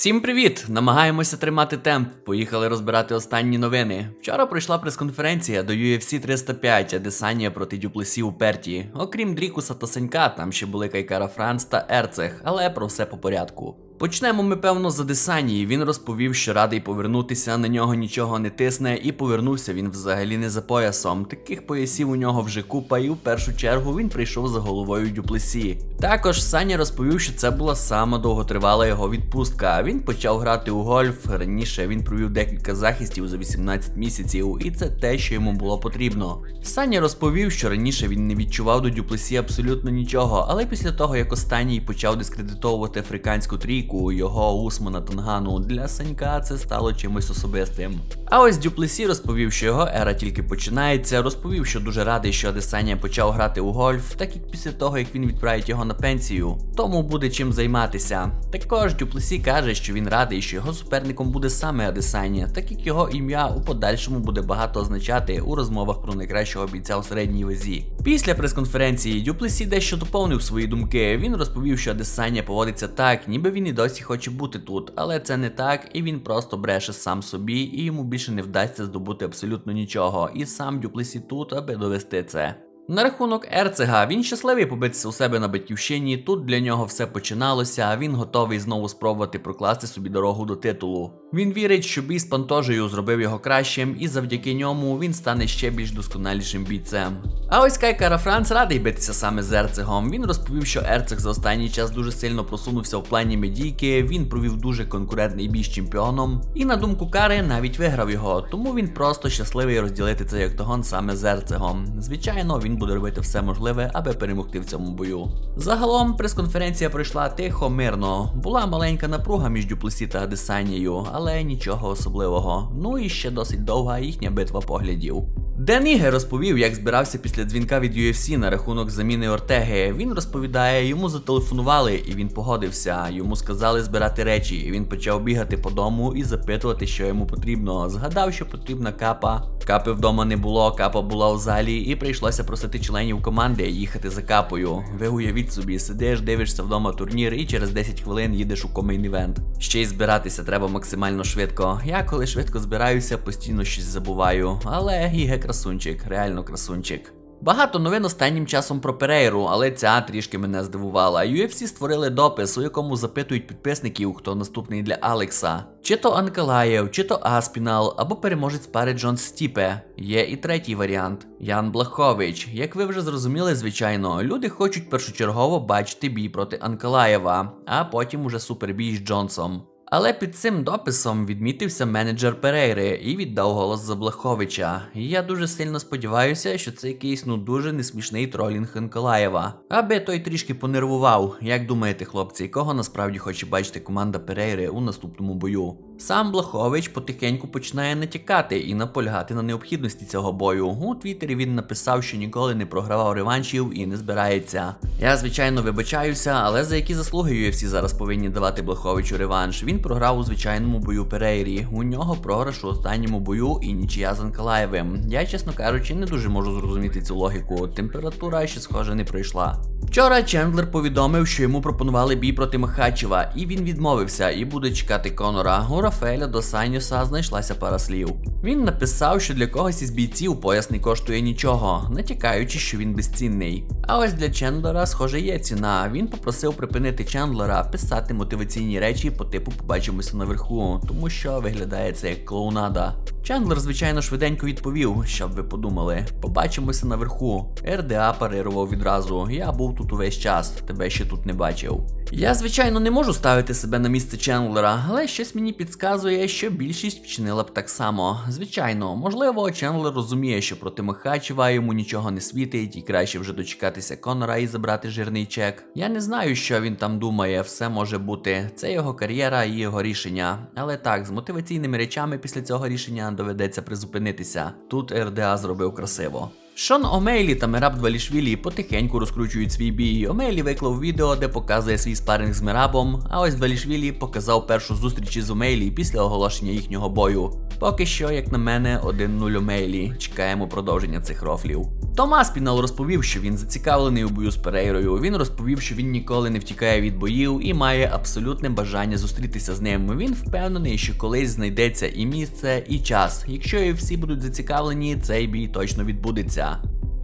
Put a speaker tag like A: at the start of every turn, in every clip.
A: Всім привіт! Намагаємося тримати темп. Поїхали розбирати останні новини. Вчора пройшла прес-конференція до UFC 305 Адесанія проти Дюплесі у Перті. Окрім Дрікуса та Санька, там ще були Кайкара Франц та Ерцех, але про все по порядку. Почнемо ми, певно, з Адесанії. Він розповів, що радий повернутися, на нього нічого не тисне, і повернувся він взагалі не за поясом. Таких поясів у нього вже купа, і в першу чергу він прийшов за головою Дюплесі. Також Саня розповів, що це була сама довготривала його відпустка. Він почав грати у гольф. Раніше він провів декілька захистів за 18 місяців, і це те, що йому було потрібно. Саня розповів, що раніше він не відчував до Дюплесі абсолютно нічого, але після того, як останній почав дискредитовувати африканську трійку, його Усмана Тангану, для Санька це стало чимось особистим. А ось Дюплесі розповів, що його ера тільки починається. Розповів, що дуже радий, що Адесанія почав грати у гольф, так як після того, як він відправить його на пенсію, тому буде чим займатися. Також Дюплесі каже, що він радий, що його суперником буде саме Адесанія, так як його ім'я у подальшому буде багато означати у розмовах про найкращого бійця у середній вазі. Після прес-конференції Дюплесі дещо доповнив свої думки. Він розповів, що Адесання поводиться так, ніби він і досі хоче бути тут, але це не так, і він просто бреше сам собі, і йому більше не вдасться здобути абсолютно нічого. І сам Дюплесі тут, аби довести це. На рахунок Ерцега, він щасливий побитися у себе на батьківщині. Тут для нього все починалося, а він готовий знову спробувати прокласти собі дорогу до титулу. Він вірить, що бій з Пантожею зробив його кращим, і завдяки ньому він стане ще більш досконалішим бійцем. А ось Кайкара Франц радий битися саме з Ерцегом. Він розповів, що Ерцег за останній час дуже сильно просунувся в плані медійки. Він провів дуже конкурентний бій з чемпіоном. І на думку Кари навіть виграв його, тому він просто щасливий розділити цей октагон саме з Ерцегом. Звичайно, він буде робити все можливе, аби перемогти в цьому бою. Загалом прес-конференція пройшла тихо, мирно. Була маленька напруга між Дюплесі та Адесанією, але нічого особливого. Ну і ще досить довга їхня битва поглядів. Ден Іге розповів, як збирався після дзвінка від UFC на рахунок заміни Ортеги. Він розповідає, йому зателефонували, і він погодився. Йому сказали збирати речі. і Він почав бігати по дому і запитувати, що йому потрібно. Згадав, що потрібна капа. Капи вдома не було, капа була в залі, і прийшлося просити членів команди їхати за капою. Ви уявіть собі, сидиш, дивишся вдома турнір, і через 10 хвилин їдеш у комейн івент. Ще й збиратися треба максимально швидко. Я коли швидко збираюся, постійно щось забуваю. Але Іге красунчик, реально красунчик. Багато новин останнім часом про Перейру, але ця трішки мене здивувала. UFC створили допис, у якому запитують підписників, хто наступний для Алекса. Чи то Анкалаєв, чи то Аспінал, або переможець пари Джон Стіпе. Є і третій варіант Ян Блахович. Як ви вже зрозуміли, звичайно, люди хочуть першочергово бачити бій проти Анкалаєва, а потім уже супербій з Джонсом. Але під цим дописом відмітився менеджер Перейри і віддав голос за Блаховича. Я дуже сильно сподіваюся, що це якийсь ну дуже несмішний тролінг Анкалаєва. Аби той трішки понервував. Як думаєте, хлопці, кого насправді хоче бачити команда Перейри у наступному бою? Сам Блахович потихеньку починає натякати і наполягати на необхідності цього бою. У Твіттері він написав, що ніколи не програвав реваншів і не збирається. Я, звичайно, вибачаюся, але за які заслуги UFC зараз повинні давати Блаховичу реванш? Він програв у звичайному бою Перейрі. У нього програш у останньому бою і нічия з Анкалаєвим. Я, чесно кажучи, не дуже можу зрозуміти цю логіку. Температура ще схоже не пройшла. Вчора Чендлер повідомив, що йому пропонували бій проти Махачева, і він відмовився і буде чекати Конора. У Рафаеля до Сайнюса знайшлася пара слів. Він написав, що для когось із бійців пояс не коштує нічого, натякаючи, що він безцінний. А ось для Чендлера, схоже, є ціна. Він попросив припинити Чендлера писати мотиваційні речі по типу побачимося наверху, тому що виглядає це як клоунада. Чендлер, звичайно, швиденько відповів, щоб ви подумали. Побачимося наверху. РДА парирував відразу. Я був тут увесь час, тебе ще тут не бачив. Я, звичайно, не можу ставити себе на місце Чендлера, але щось мені підказує, що більшість вчинила б так само. Звичайно, можливо, Чендлер розуміє, що проти Михачева йому нічого не світить, і краще вже дочекатися Конора і забрати жирний чек. Я не знаю, що він там думає, все може бути. Це його кар'єра і його рішення. Але так, з мотиваційними речами після цього рішення доведеться призупинитися. Тут РДА зробив красиво. Шон Омейлі та Мераб Двалішвілі потихеньку розкручують свій бій. Омейлі виклав відео, де показує свій спаринг з Мерабом, а ось Двалішвілі показав першу зустріч із Омейлі після оголошення їхнього бою. Поки що, як на мене, 1-0 Омейлі. Чекаємо продовження цих рофлів. Томас Пінал розповів, що він зацікавлений у бою з Перейрою. Він розповів, що він ніколи не втікає від боїв і має абсолютне бажання зустрітися з ним. Він впевнений, що колись знайдеться і місце, і час. Якщо і всі будуть зацікавлені, цей бій точно відбудеться.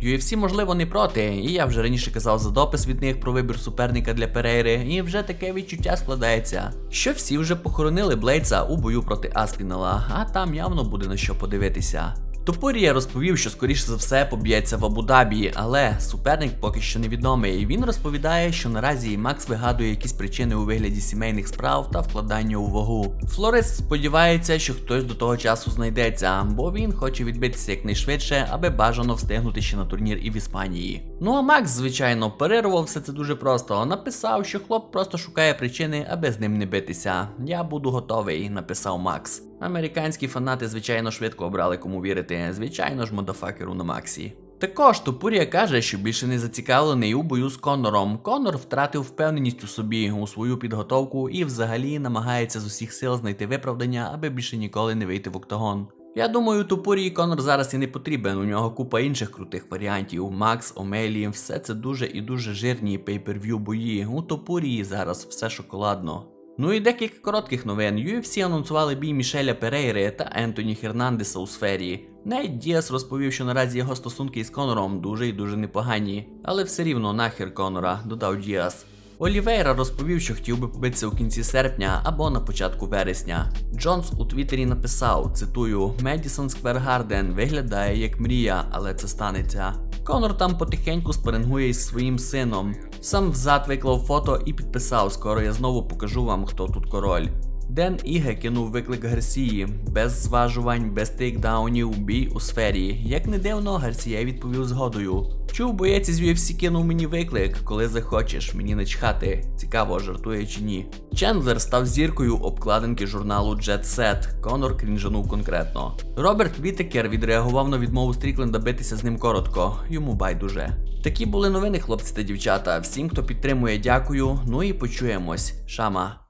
A: UFC, можливо, не проти, і я вже раніше казав за допис від них про вибір суперника для Перейри, і вже таке відчуття складається, що всі вже похоронили Блейдса у бою проти Аспінала, а там явно буде на що подивитися. Топорія розповів, що скоріше за все поб'ється в Абу-Дабі, але суперник поки що невідомий. Він розповідає, що наразі Макс вигадує якісь причини у вигляді сімейних справ та вкладання у вагу. Флорес сподівається, що хтось до того часу знайдеться, бо він хоче відбитися якнайшвидше, аби бажано встигнути ще на турнір і в Іспанії. Ну а Макс, звичайно, перервав все це дуже просто. Написав, що хлоп просто шукає причини, аби з ним не битися. Я буду готовий, написав Макс. Американські фанати, звичайно, швидко обрали кому вірити. Звичайно ж, модафакеру на Максі. Також Топурія каже, що більше не зацікавлений у бою з Конором. Конор втратив впевненість у собі, у свою підготовку і взагалі намагається з усіх сил знайти виправдання, аби більше ніколи не вийти в октагон. Я думаю, Топурії Конор зараз і не потрібен. У нього купа інших крутих варіантів. Макс, Омелі, все це дуже і дуже жирні пейперв'ю бої. У Топурії зараз все шоколадно. Ну і декілька коротких новин. UFC анонсували бій Мішеля Перейри та Ентоні Хернандеса у сфері. Найт Діас розповів, що наразі його стосунки із Конором дуже і дуже непогані. Але все рівно нахер Конора, додав Діас. Олівейра розповів, що хотів би побитися у кінці серпня або на початку вересня. Джонс у Твіттері написав: цитую: Медісон Сквер Гарден виглядає як мрія, але це станеться. Конор там потихеньку спарингує із своїм сином. Сам взад виклав фото і підписав: Скоро я знову покажу вам, хто тут король. Ден Іге кинув виклик Гарсії, без зважувань, без тейкдаунів, бій у сфері. Як не дивно, Гарсія відповів згодою. Чув боєць із UFC кинув мені виклик, коли захочеш, мені не чхати. Цікаво, жартує чи ні. Чендлер став зіркою обкладинки журналу Jet Set. Конор крінжанув конкретно. Роберт Вітекер відреагував на відмову Стрікленда битися з ним коротко, йому байдуже. Такі були новини, хлопці та дівчата. Всім, хто підтримує, дякую. Ну і почуємось. Шама.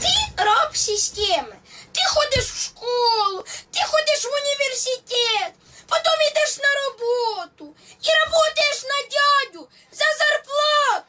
B: Ти роб системи. Ти ходиш в школу, ти ходиш в університет, потім йдеш на роботу і працюєш на дядю за зарплату.